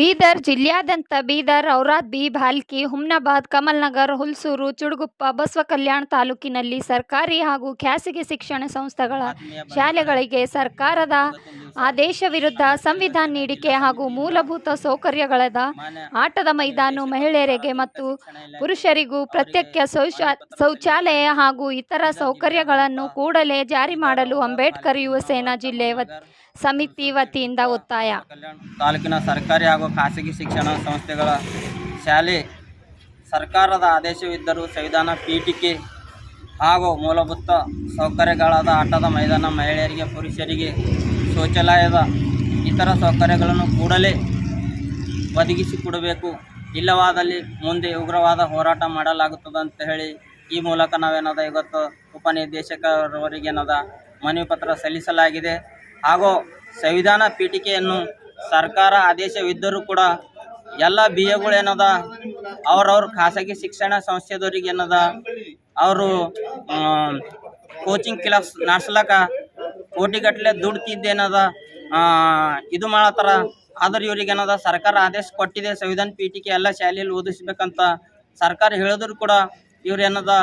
ಬೀದರ್ ಜಿಲ್ಲಾದ್ಯಂತ ಬೀದರ್ ಔರಾದ್ ಬಿ ಭಾಲ್ಕಿ ಹುಮ್ನಾಬಾದ್ ಕಮಲ್ನಗರ್ ಹುಲ್ಸೂರು ಚುಡುಗುಪ್ಪ ಬಸವ ಕಲ್ಯಾಣ ತಾಲೂಕಿನಲ್ಲಿ ಸರ್ಕಾರಿ ಹಾಗೂ ಖಾಸಗಿ ಶಿಕ್ಷಣ ಸಂಸ್ಥೆಗಳ ಶಾಲೆಗಳಿಗೆ ಸರ್ಕಾರದ ಆದೇಶ ವಿರುದ್ಧ ಸಂವಿಧಾನ ನೀಡಿಕೆ ಹಾಗೂ ಮೂಲಭೂತ ಸೌಕರ್ಯಗಳಾದ ಆಟದ ಮೈದಾನ ಮಹಿಳೆಯರಿಗೆ ಮತ್ತು ಪುರುಷರಿಗೂ ಪ್ರತ್ಯೇಕ ಶೌಚ ಶೌಚಾಲಯ ಹಾಗೂ ಇತರ ಸೌಕರ್ಯಗಳನ್ನು ಕೂಡಲೇ ಜಾರಿ ಮಾಡಲು ಅಂಬೇಡ್ಕರ್ ಯುವ ಸೇನಾ ಜಿಲ್ಲೆ ಸಮಿತಿ ವತಿಯಿಂದ ಒತ್ತಾಯ. ಕಲ್ಯಾಣ ತಾಲೂಕಿನ ಸರ್ಕಾರಿ ಹಾಗೂ ಖಾಸಗಿ ಶಿಕ್ಷಣ ಸಂಸ್ಥೆಗಳ ಶಾಲೆ, ಸರ್ಕಾರದ ಆದೇಶವಿದ್ದರೂ ಸಂವಿಧಾನ ಪೀಠಿಕೆ ಹಾಗೂ ಮೂಲಭೂತ ಸೌಕರ್ಯಗಳಾದ ಆಟದ ಮೈದಾನ, ಮಹಿಳೆಯರಿಗೆ, ಪುರುಷರಿಗೆ ಶೌಚಾಲಯದ ಇತರ ಸೌಕರ್ಯಗಳನ್ನು ಕೂಡಲೇ ಒದಗಿಸಿಕೊಡಬೇಕು. ಇಲ್ಲವಾದಲ್ಲಿ ಮುಂದೆ ಉಗ್ರವಾದ ಹೋರಾಟ ಮಾಡಲಾಗುತ್ತದೆ ಅಂತ ಹೇಳಿ ಈ ಮೂಲಕ ನಾವೇನದ ಇವತ್ತು ಉಪನಿರ್ದೇಶಕರವರಿಗೆ ಏನದ ಮನವಿ ಪತ್ರ ಸಲ್ಲಿಸಲಾಗಿದೆ. ಹಾಗೂ ಸಂವಿಧಾನ ಪೀಠಿಕೆಯನ್ನು ಸರ್ಕಾರ ಆದೇಶವಿದ್ದರೂ ಕೂಡ ಎಲ್ಲ ಬಿ ಎಗಳು ಏನದ ಅವ್ರವ್ರ ಖಾಸಗಿ ಶಿಕ್ಷಣ ಸಂಸ್ಥೆದವ್ರಿಗೆ ಏನದ ಅವರು ಕೋಚಿಂಗ್ ಕ್ಲಾಸ್ ನಡೆಸ್ಲಕ್ಕ ಕೋಟಿಗಟ್ಟಲೆ ದುಡ್ಡು ತಿದ್ದೇನದ? ಇದು ಮಾಡತ್ತಾರ? ಆದ್ರೆ ಇವ್ರಿಗೆ ಏನದ ಸರ್ಕಾರ ಆದೇಶ ಕೊಟ್ಟಿದೆ, ಸಂವಿಧಾನ ಪೀಠಿಕೆ ಎಲ್ಲ ಶಾಲೆಯಲ್ಲಿ ಓದಿಸ್ಬೇಕಂತ ಸರ್ಕಾರ ಹೇಳಿದ್ರು ಕೂಡ ಇವ್ರು ಏನದ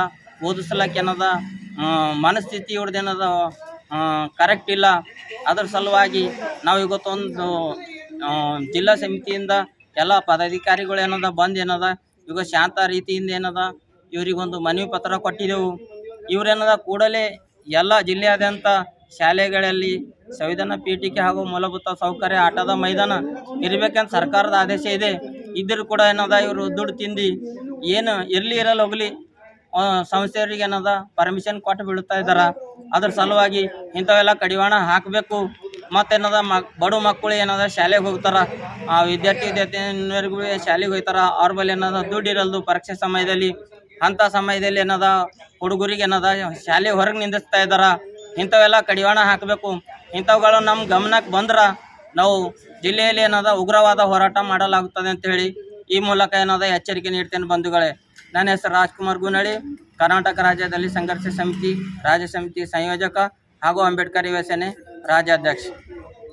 ಓದಿಸ್ಲಕ್ಕ ಏನದ ಮನಸ್ಥಿತಿ ಇವ್ರದ್ದು ಏನದ ಕರೆಕ್ಟ್ ಇಲ್ಲ. ಅದ್ರ ಸಲುವಾಗಿ ನಾವು ಇವತ್ತೊಂದು ಜಿಲ್ಲಾ ಸಮಿತಿಯಿಂದ ಎಲ್ಲ ಪದಾಧಿಕಾರಿಗಳು ಏನದ, ಬಂದು ಏನದ, ಇವಾಗ ಶಾಂತ ರೀತಿಯಿಂದ ಏನದ, ಇವರಿಗೊಂದು ಮನವಿ ಪತ್ರ ಕೊಟ್ಟಿದ್ದೆವು. ಇವರೇನದ, ಕೂಡಲೇ ಎಲ್ಲ ಜಿಲ್ಲೆಯಾದ್ಯಂತ ಶಾಲೆಗಳಲ್ಲಿ ಸಂವಿಧಾನ ಪೀಠಿಕೆ ಹಾಗೂ ಮೂಲಭೂತ ಸೌಕರ್ಯ ಆಟದ ಮೈದಾನ ಇರಬೇಕಂತ ಸರ್ಕಾರದ ಆದೇಶ ಇದೆ. ಇದ್ದರೂ ಕೂಡ ಏನದ, ಇವರು ದುಡ್ಡು ತಿಂದು ಏನು ಇರಲಿ ಇರಲ್ಲ ಹೋಗಲಿ ಸಂಸ್ಥೆಯವರಿಗೆ ಏನದ ಪರ್ಮಿಷನ್ ಕೊಟ್ಟು ಬಿಡುತ್ತಾ ಇದ್ದಾರ. ಅದ್ರ ಸಲುವಾಗಿ ಇಂಥವೆಲ್ಲ ಕಡಿವಾಣ ಹಾಕಬೇಕು. ಮತ್ತೇನದ ಮಕ್, ಬಡ ಮಕ್ಕಳು ಏನದ ಶಾಲೆಗೆ ಹೋಗ್ತಾರ, ಆ ವಿದ್ಯಾರ್ಥಿ ವಿದ್ಯಾರ್ಥಿನಿಯರಿಗೂ ಶಾಲೆಗೆ ಹೋಗ್ತಾರ, ಅವ್ರ ಬಳಿ ಏನದ ದುಡ್ಡು ಇರಲ್ದು, ಪರೀಕ್ಷೆ ಸಮಯದಲ್ಲಿ, ಅಂಥ ಸಮಯದಲ್ಲಿ ಏನದ ಹುಡುಗರಿಗೆ ಏನದ ಶಾಲೆ ಹೊರಗೆ ನಿಂದಿಸ್ತಾ ಇದ್ದಾರ, ಇಂಥವೆಲ್ಲ ಕಡಿವಾಣ ಹಾಕಬೇಕು. ಇಂಥವುಗಳು ನಮ್ಮ ಗಮನಕ್ಕೆ ಬಂದ್ರೆ ನಾವು ಜಿಲ್ಲೆಯಲ್ಲಿ ಏನದ ಉಗ್ರವಾದ ಹೋರಾಟ ಮಾಡಲಾಗುತ್ತದೆ ಅಂತ ಹೇಳಿ ಈ ಮೂಲಕ ಏನದ ಎಚ್ಚರಿಕೆ ನೀಡ್ತೇನೆ ಬಂಧುಗಳೇ. ನನ್ನ ಹೆಸರು ರಾಜ್ಕುಮಾರ್ ಗುನಳಿ ಕರ್ನಾಟಕ ರಾಜ್ಯದಲ್ಲಿ ಸಂಘರ್ಷ ಸಮಿತಿ, ರಾಜ್ಯ ಸಮಿತಿ ಸಂಯೋಜಕ ಹಾಗೂ ಅಂಬೇಡ್ಕರ್ ಯುವ राज्याध्यक्ष